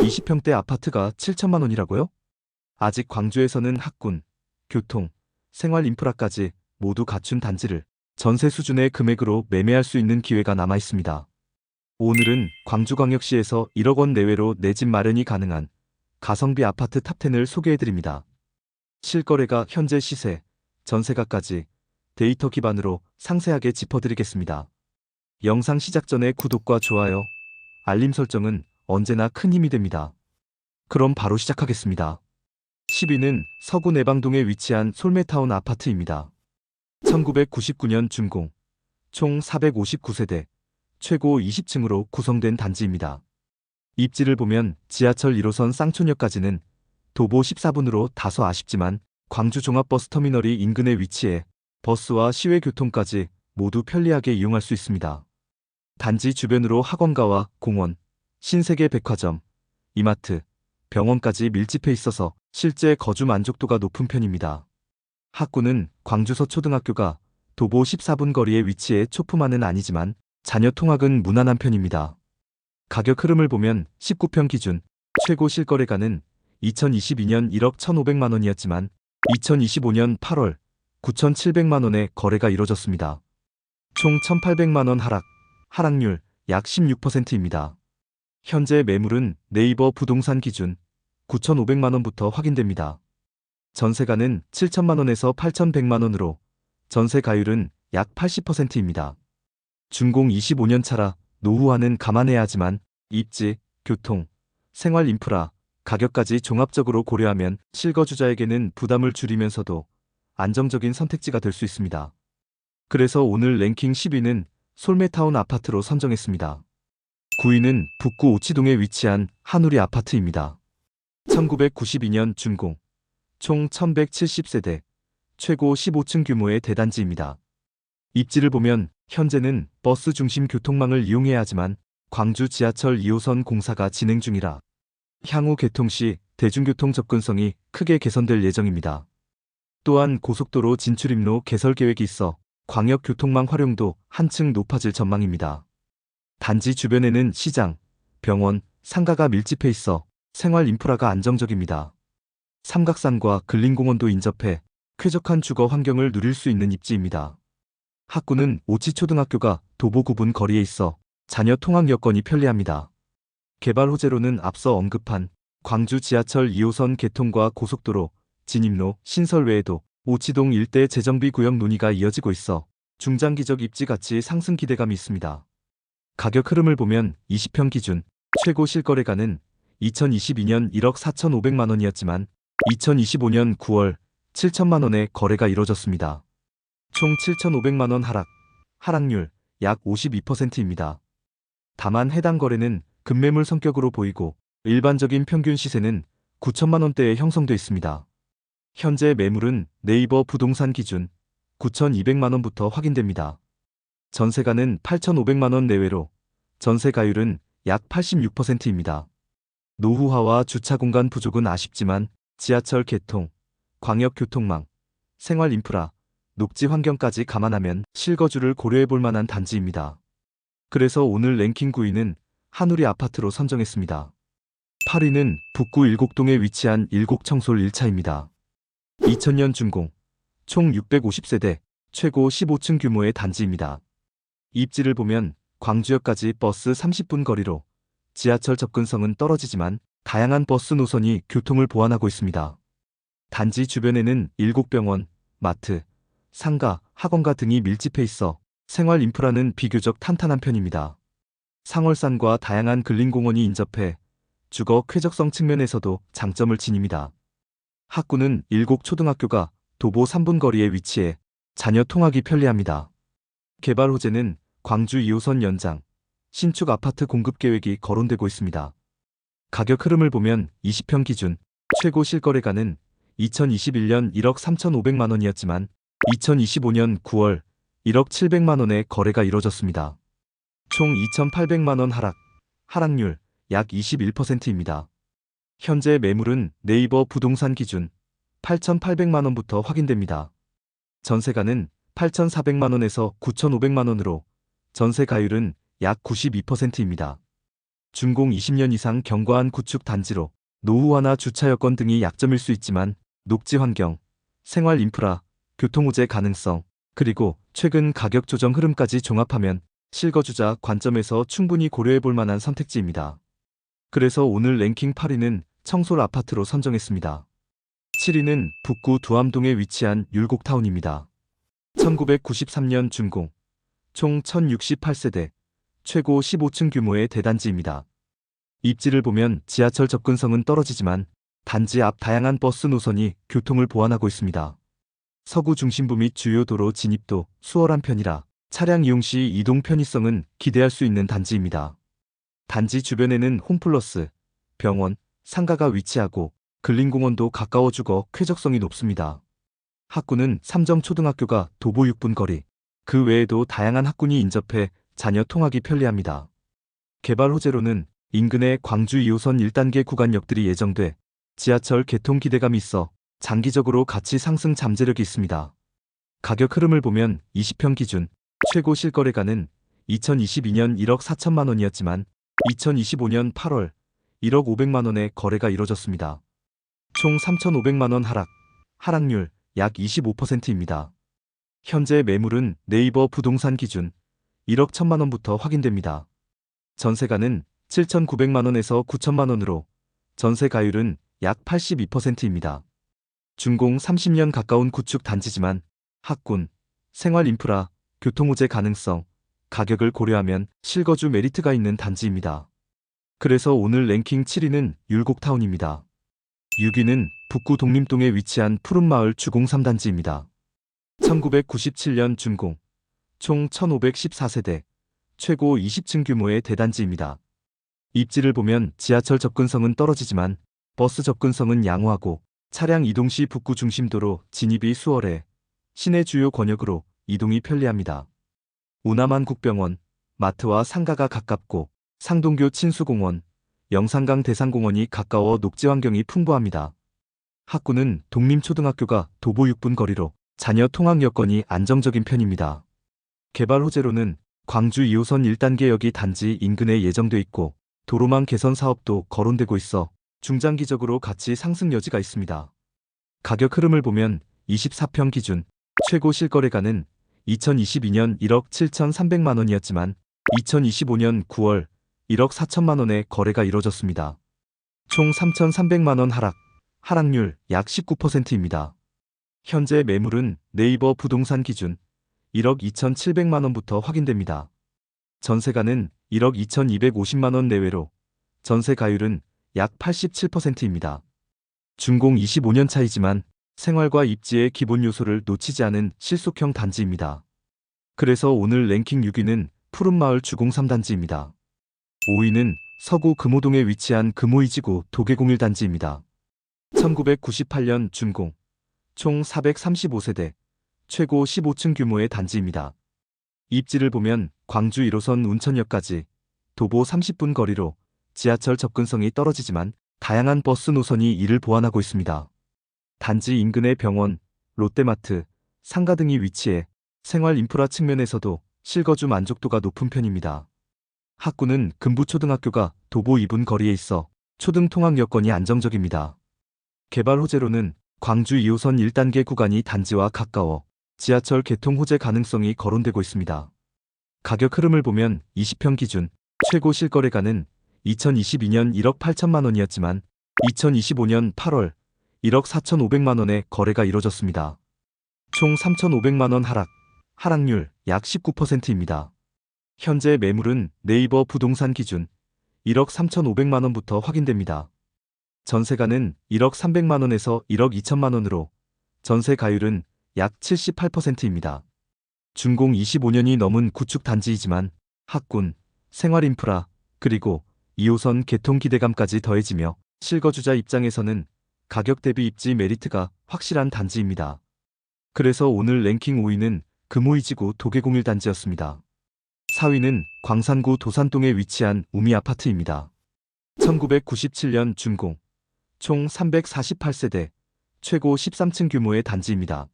20평대 아파트가 7천만 원이라고요? 아직 광주에서는 학군, 교통, 생활 인프라까지 모두 갖춘 단지를 전세 수준의 금액으로 매매할 수 있는 기회가 남아 있습니다. 오늘은 광주광역시에서 1억 원 내외로 내 집 마련이 가능한 가성비 아파트 탑10을 소개해드립니다. 실거래가 현재 시세, 전세가까지 데이터 기반으로 상세하게 짚어드리겠습니다. 영상 시작 전에 구독과 좋아요, 알림 설정은 언제나 큰 힘이 됩니다. 그럼 바로 시작하겠습니다. 10위는 서구 내방동에 위치한 솔메타운 아파트입니다. 1999년 준공, 총 459세대, 최고 20층으로 구성된 단지입니다. 입지를 보면 지하철 1호선 쌍촌역까지는 도보 14분으로 다소 아쉽지만 광주 종합버스터미널이 인근에 위치해 버스와 시외 교통까지 모두 편리하게 이용할 수 있습니다. 단지 주변으로 학원가와 공원, 신세계 백화점, 이마트, 병원까지 밀집해 있어서 실제 거주 만족도가 높은 편입니다. 학구는 광주서 초등학교가 도보 14분 거리에 위치해 초품화는 아니지만 자녀 통학은 무난한 편입니다. 가격 흐름을 보면 19평 기준 최고 실거래가는 2022년 1억 1,500만 원이었지만 2025년 8월 9,700만 원의 거래가 이뤄졌습니다. 총 1,800만 원 하락, 하락률 약 16%입니다. 현재 매물은 네이버 부동산 기준 9,500만 원부터 확인됩니다. 전세가는 7천만 원에서 8,100만 원으로 전세 가율은 약 80%입니다. 준공 25년 차라 노후화는 감안해야 하지만 입지, 교통, 생활 인프라, 가격까지 종합적으로 고려하면 실거주자에게는 부담을 줄이면서도 안정적인 선택지가 될 수 있습니다. 그래서 오늘 랭킹 10위는 솔메타운 아파트로 선정했습니다. 9위는 북구 오치동에 위치한 한우리 아파트입니다. 1992년 준공, 총 1170세대, 최고 15층 규모의 대단지입니다. 입지를 보면 현재는 버스 중심 교통망을 이용해야 하지만 광주 지하철 2호선 공사가 진행 중이라 향후 개통 시 대중교통 접근성이 크게 개선될 예정입니다. 또한 고속도로 진출입로 개설 계획이 있어 광역 교통망 활용도 한층 높아질 전망입니다. 단지 주변에는 시장, 병원, 상가가 밀집해 있어 생활 인프라가 안정적입니다. 삼각산과 근린공원도 인접해 쾌적한 주거 환경을 누릴 수 있는 입지입니다. 학구는 오치초등학교가 도보 9분 거리에 있어 자녀 통학 여건이 편리합니다. 개발 호재로는 앞서 언급한 광주 지하철 2호선 개통과 고속도로, 진입로, 신설 외에도 오치동 일대 재정비 구역 논의가 이어지고 있어 중장기적 입지 가치 상승 기대감이 있습니다. 가격 흐름을 보면 20평 기준 최고 실거래가는 2022년 1억 4,500만 원이었지만 2025년 9월 7천만 원의 거래가 이뤄졌습니다. 총 7,500만 원 하락, 하락률 약 52%입니다. 다만 해당 거래는 급매물 성격으로 보이고 일반적인 평균 시세는 9천만 원대에 형성돼 있습니다. 현재 매물은 네이버 부동산 기준 9,200만 원부터 확인됩니다. 전세가는 8,500만 원 내외로 전세 가율은 약 86%입니다. 노후화와 주차 공간 부족은 아쉽지만 지하철 개통, 광역 교통망, 생활 인프라, 녹지 환경까지 감안하면 실거주를 고려해 볼 만한 단지입니다. 그래서 오늘 랭킹 9위는 한우리 아파트로 선정했습니다. 8위는 북구 일곡동에 위치한 일곡청솔 1차입니다. 2000년 준공, 총 650세대, 최고 15층 규모의 단지입니다. 입지를 보면 광주역까지 버스 30분 거리로 지하철 접근성은 떨어지지만 다양한 버스 노선이 교통을 보완하고 있습니다. 단지 주변에는 일곡병원, 마트, 상가, 학원가 등이 밀집해 있어 생활 인프라는 비교적 탄탄한 편입니다. 상월산과 다양한 근린공원이 인접해 주거 쾌적성 측면에서도 장점을 지닙니다. 학구는 일곡 초등학교가 도보 3분 거리에 위치해 자녀 통학이 편리합니다. 개발 호재는 광주 2호선 연장, 신축 아파트 공급 계획이 거론되고 있습니다. 가격 흐름을 보면 20평 기준 최고 실거래가는 2021년 1억 3,500만 원이었지만 2025년 9월 1억 700만 원의 거래가 이뤄졌습니다. 총 2,800만 원 하락, 하락률 약 21%입니다. 현재 매물은 네이버 부동산 기준 8,800만 원부터 확인됩니다. 전세가는 8,400만 원에서 9,500만 원으로 전세 가율은 약 92%입니다. 준공 20년 이상 경과한 구축 단지로 노후화나 주차 여건 등이 약점일 수 있지만 녹지 환경, 생활 인프라, 교통 호재 가능성, 그리고 최근 가격 조정 흐름까지 종합하면 실거주자 관점에서 충분히 고려해 볼 만한 선택지입니다. 그래서 오늘 랭킹 8위는 청솔 아파트로 선정했습니다. 7위는 북구 두암동에 위치한 율곡타운입니다. 1993년 준공, 총 1068세대, 최고 15층 규모의 대단지입니다. 입지를 보면 지하철 접근성은 떨어지지만 단지 앞 다양한 버스 노선이 교통을 보완하고 있습니다. 서구 중심부 및 주요 도로 진입도 수월한 편이라 차량 이용 시 이동 편의성은 기대할 수 있는 단지입니다. 단지 주변에는 홈플러스, 병원, 상가가 위치하고 근린공원도 가까워 주거 쾌적성이 높습니다. 학군은 삼정초등학교가 도보 6분 거리, 그 외에도 다양한 학군이 인접해 자녀 통학이 편리합니다. 개발 호재로는 인근의 광주 2호선 1단계 구간역들이 예정돼 지하철 개통 기대감이 있어 장기적으로 가치 상승 잠재력이 있습니다. 가격 흐름을 보면 20평 기준 최고 실거래가는 2022년 1억 4천만 원이었지만 2025년 8월 1억 500만 원의 거래가 이뤄졌습니다. 총 3,500만 원 하락, 하락률 약 25%입니다. 현재 매물은 네이버 부동산 기준 1억 1천만 원부터 확인됩니다. 전세가는 7,900만 원에서 9천만 원으로 전세 가율은 약 82%입니다. 준공 30년 가까운 구축 단지지만 학군, 생활 인프라, 교통 호재 가능성, 가격을 고려하면 실거주 메리트가 있는 단지입니다. 그래서 오늘 랭킹 7위는 율곡타운입니다. 6위는 북구 독림동에 위치한 푸른마을 주공 3단지입니다. 1997년 준공, 총 1514세대, 최고 20층 규모의 대단지입니다. 입지를 보면 지하철 접근성은 떨어지지만 버스 접근성은 양호하고 차량 이동 시 북구 중심도로 진입이 수월해 시내 주요 권역으로 이동이 편리합니다. 우남한 국병원, 마트와 상가가 가깝고 상동교 친수공원, 영산강 대상공원이 가까워 녹지 환경이 풍부합니다. 학구는 독림초등학교가 도보 6분 거리로 자녀 통학 여건이 안정적인 편입니다. 개발 호재로는 광주 2호선 1단계역이 단지 인근에 예정돼 있고 도로망 개선 사업도 거론되고 있어 중장기적으로 가치 상승 여지가 있습니다. 가격 흐름을 보면 24평 기준 최고 실거래가는 2022년 1억 7,300만 원이었지만 2025년 9월 1억 4천만 원의 거래가 이뤄졌습니다. 총 3,300만 원 하락, 하락률 약 19%입니다. 현재 매물은 네이버 부동산 기준 1억 2,700만 원부터 확인됩니다. 전세가는 1억 2,250만 원 내외로 전세 가율은 약 87%입니다. 준공 25년 차이지만 생활과 입지의 기본 요소를 놓치지 않은 실속형 단지입니다. 그래서 오늘 랭킹 6위는 푸른마을 주공 3단지입니다. 5위는 서구 금호동에 위치한 금호이지구 도계공일 단지입니다. 1998년 준공, 총 435세대, 최고 15층 규모의 단지입니다. 입지를 보면 광주 1호선 운천역까지 도보 30분 거리로 지하철 접근성이 떨어지지만 다양한 버스 노선이 이를 보완하고 있습니다. 단지 인근의 병원, 롯데마트, 상가 등이 위치해 생활 인프라 측면에서도 실거주 만족도가 높은 편입니다. 학구는 금부초등학교가 도보 2분 거리에 있어 초등 통학 여건이 안정적입니다. 개발 호재로는 광주 2호선 1단계 구간이 단지와 가까워 지하철 개통 호재 가능성이 거론되고 있습니다. 가격 흐름을 보면 20평 기준 최고 실거래가는 2022년 1억 8천만 원이었지만 2025년 8월 1억 4천5백만 원의 거래가 이뤄졌습니다. 총 3,500만 원 하락, 하락률 약 19%입니다. 현재 매물은 네이버 부동산 기준 1억 3천5백만 원부터 확인됩니다. 전세가는 1억 300만 원에서 1억 2천만 원으로 전세 가율은 약 78%입니다. 준공 25년이 넘은 구축 단지이지만 학군, 생활 인프라, 그리고 2호선 개통 기대감까지 더해지며 실거주자 입장에서는 가격 대비 입지 메리트가 확실한 단지입니다. 그래서 오늘 랭킹 5위는 금호이지구 도계공일 단지였습니다. 4위는 광산구 도산동에 위치한 우미 아파트입니다. 1997년 준공, 총 348세대, 최고 13층 규모의 단지입니다.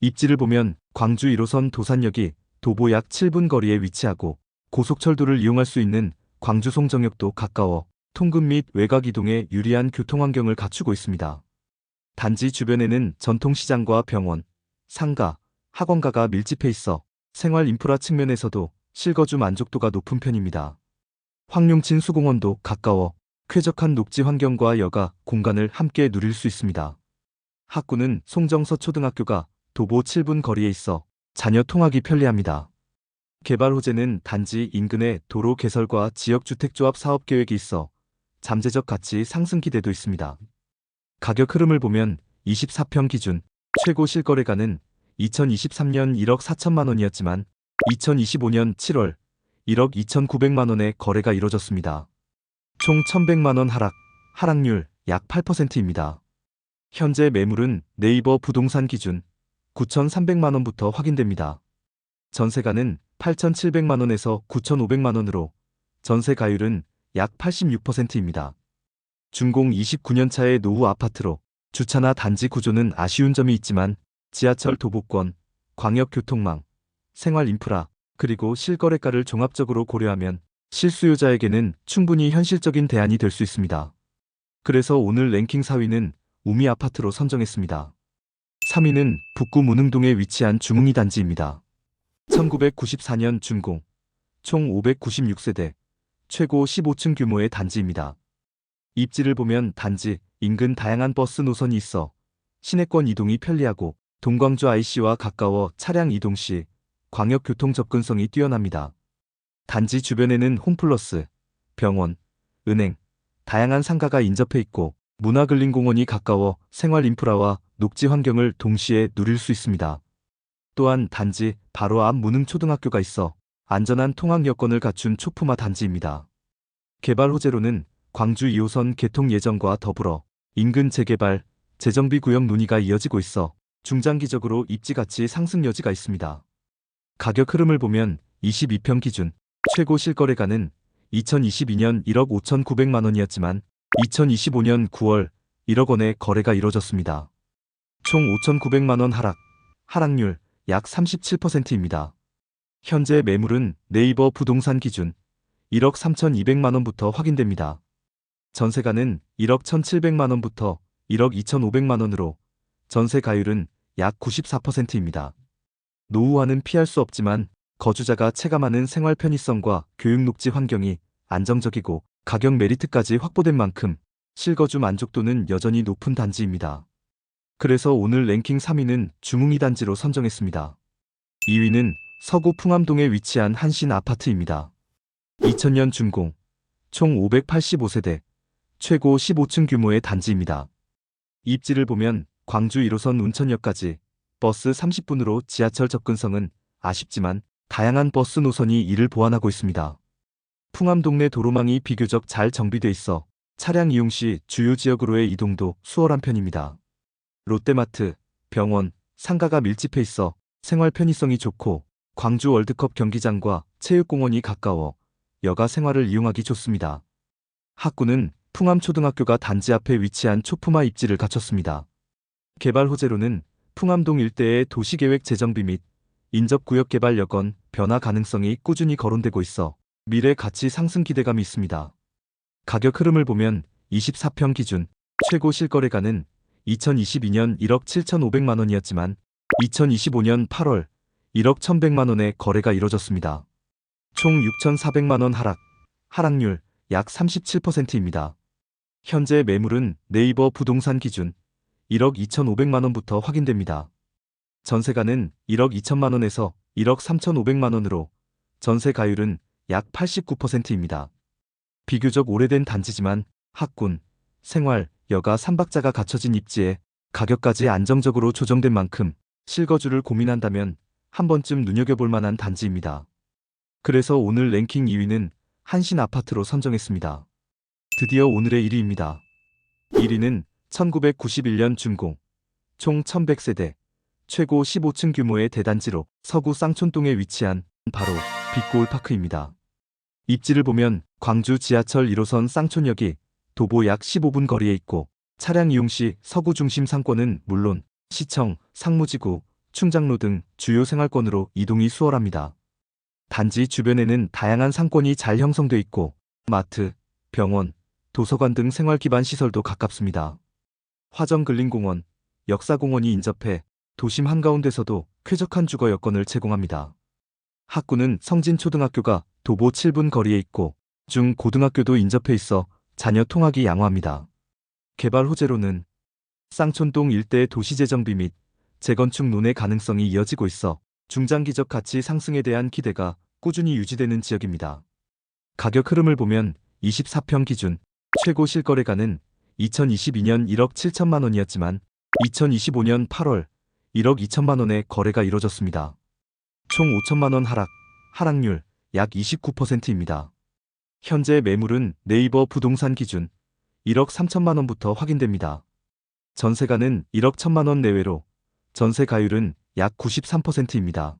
입지를 보면 광주 1호선 도산역이 도보 약 7분 거리에 위치하고 고속철도를 이용할 수 있는 광주 송정역도 가까워 통근 및 외곽 이동에 유리한 교통환경을 갖추고 있습니다. 단지 주변에는 전통시장과 병원, 상가, 학원가가 밀집해 있어 생활 인프라 측면에서도 실거주 만족도가 높은 편입니다. 황룡친 수공원도 가까워 쾌적한 녹지 환경과 여가 공간을 함께 누릴 수 있습니다. 학구는 송정서 초등학교가 도보 7분 거리에 있어 자녀 통학이 편리합니다. 개발 호재는 단지 인근의 도로 개설과 지역주택조합 사업 계획이 있어 잠재적 가치 상승 기대도 있습니다. 가격 흐름을 보면 24평 기준 최고 실거래가는 2023년 1억 4천만 원이었지만 2025년 7월 1억 2,900만 원의 거래가 이뤄졌습니다. 총 1,100만 원 하락, 하락률 약 8%입니다. 현재 매물은 네이버 부동산 기준 9,300만 원부터 확인됩니다. 전세가는 8,700만 원에서 9,500만 원으로 전세 가율은 약 86%입니다. 준공 29년 차의 노후 아파트로 주차나 단지 구조는 아쉬운 점이 있지만 지하철 도보권, 광역교통망, 생활 인프라, 그리고 실거래가를 종합적으로 고려하면 실수요자에게는 충분히 현실적인 대안이 될 수 있습니다. 그래서 오늘 랭킹 4위는 우미 아파트로 선정했습니다. 3위는 북구 문흥동에 위치한 중흥이 단지입니다. 1994년 준공, 총 596세대, 최고 15층 규모의 단지입니다. 입지를 보면 단지 인근 다양한 버스 노선이 있어 시내권 이동이 편리하고 동광주 IC와 가까워 차량 이동 시 광역교통 접근성이 뛰어납니다. 단지 주변에는 홈플러스, 병원, 은행, 다양한 상가가 인접해 있고 문화근린공원이 가까워 생활 인프라와 녹지 환경을 동시에 누릴 수 있습니다. 또한 단지 바로 앞 문흥초등학교가 있어 안전한 통학 여건을 갖춘 초품화 단지입니다. 개발 호재로는 광주 2호선 개통 예정과 더불어 인근 재개발, 재정비 구역 논의가 이어지고 있어 중장기적으로 입지 가치 상승 여지가 있습니다. 가격 흐름을 보면 22평 기준 최고 실거래가는 2022년 1억 5,900만 원이었지만 2025년 9월 1억 원의 거래가 이뤄졌습니다. 총 5,900만 원 하락, 하락률 약 37%입니다. 현재 매물은 네이버 부동산 기준 1억 3,200만 원부터 확인됩니다. 전세가는 1억 1,700만 원부터 1억 2,500만 원으로 전세 가율은 약 94%입니다. 노후화는 피할 수 없지만 거주자가 체감하는 생활 편의성과 교육 녹지 환경이 안정적이고 가격 메리트까지 확보된 만큼 실거주 만족도는 여전히 높은 단지입니다. 그래서 오늘 랭킹 3위는 중흥이 단지로 선정했습니다. 2위는 서구 풍암동에 위치한 한신 아파트입니다. 2000년 준공, 총 585세대, 최고 15층 규모의 단지입니다. 입지를 보면 광주 1호선 운천역까지 버스 30분으로 지하철 접근성은 아쉽지만 다양한 버스 노선이 이를 보완하고 있습니다. 풍암 동네 도로망이 비교적 잘 정비돼 있어 차량 이용 시 주요 지역으로의 이동도 수월한 편입니다. 롯데마트, 병원, 상가가 밀집해 있어 생활 편의성이 좋고 광주 월드컵 경기장과 체육공원이 가까워 여가 생활을 이용하기 좋습니다. 학구는 풍암초등학교가 단지 앞에 위치한 초품화 입지를 갖췄습니다. 개발 호재로는 풍암동 일대의 도시계획 재정비 및 인접구역 개발 여건 변화 가능성이 꾸준히 거론되고 있어 미래 가치 상승 기대감이 있습니다. 가격 흐름을 보면 24평 기준 최고 실거래가는 2022년 1억 7,500만 원이었지만 2025년 8월 1억 1,100만 원의 거래가 이뤄졌습니다. 총 6,400만 원 하락, 하락률 약 37%입니다. 현재 매물은 네이버 부동산 기준 1억 2,500만 원부터 확인됩니다. 전세가는 1억 2천만 원에서 1억 3,500만 원으로 전세 가율은 약 89%입니다. 비교적 오래된 단지지만 학군, 생활, 여가 3박자가 갖춰진 입지에 가격까지 안정적으로 조정된 만큼 실거주를 고민한다면 한 번쯤 눈여겨볼 만한 단지입니다. 그래서 오늘 랭킹 2위는 한신 아파트로 선정했습니다. 드디어 오늘의 1위입니다. 1위는 1991년 준공, 총 1100세대, 최고 15층 규모의 대단지로 서구 쌍촌동에 위치한 바로 빛고울파크입니다. 입지를 보면 광주 지하철 1호선 쌍촌역이 도보 약 15분 거리에 있고 차량 이용 시 서구 중심 상권은 물론 시청, 상무지구, 충장로 등 주요 생활권으로 이동이 수월합니다. 단지 주변에는 다양한 상권이 잘 형성돼 있고 마트, 병원, 도서관 등 생활 기반 시설도 가깝습니다. 화정 근린공원, 역사공원이 인접해 도심 한가운데서도 쾌적한 주거 여건을 제공합니다. 학구는 성진초등학교가 도보 7분 거리에 있고 중고등학교도 인접해 있어 자녀 통학이 양호합니다. 개발 호재로는 쌍촌동 일대의 도시재정비 및 재건축 논의 가능성이 이어지고 있어 중장기적 가치 상승에 대한 기대가 꾸준히 유지되는 지역입니다. 가격 흐름을 보면 24평 기준 최고 실거래가는 2022년 1억 7천만 원이었지만 2025년 8월 1억 2천만 원의 거래가 이뤄졌습니다. 총 5천만 원 하락, 하락률 약 29%입니다. 현재 매물은 네이버 부동산 기준 1억 3천만 원부터 확인됩니다. 전세가는 1억 1천만 원 내외로 전세 가율은 약 93%입니다.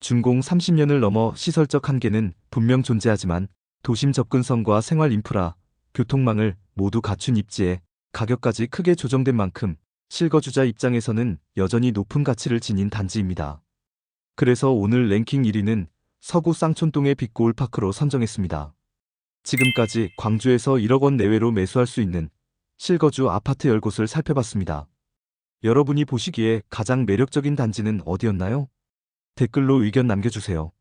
준공 30년을 넘어 시설적 한계는 분명 존재하지만 도심 접근성과 생활 인프라, 교통망을 모두 갖춘 입지에 가격까지 크게 조정된 만큼 실거주자 입장에서는 여전히 높은 가치를 지닌 단지입니다. 그래서 오늘 랭킹 1위는 서구 쌍촌동의 빅고울 파크로 선정했습니다. 지금까지 광주에서 1억 원 내외로 매수할 수 있는 실거주 아파트 10곳을 살펴봤습니다. 여러분이 보시기에 가장 매력적인 단지는 어디였나요? 댓글로 의견 남겨주세요.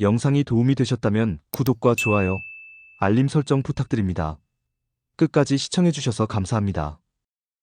영상이 도움이 되셨다면 구독과 좋아요, 알림 설정 부탁드립니다. 끝까지 시청해주셔서 감사합니다.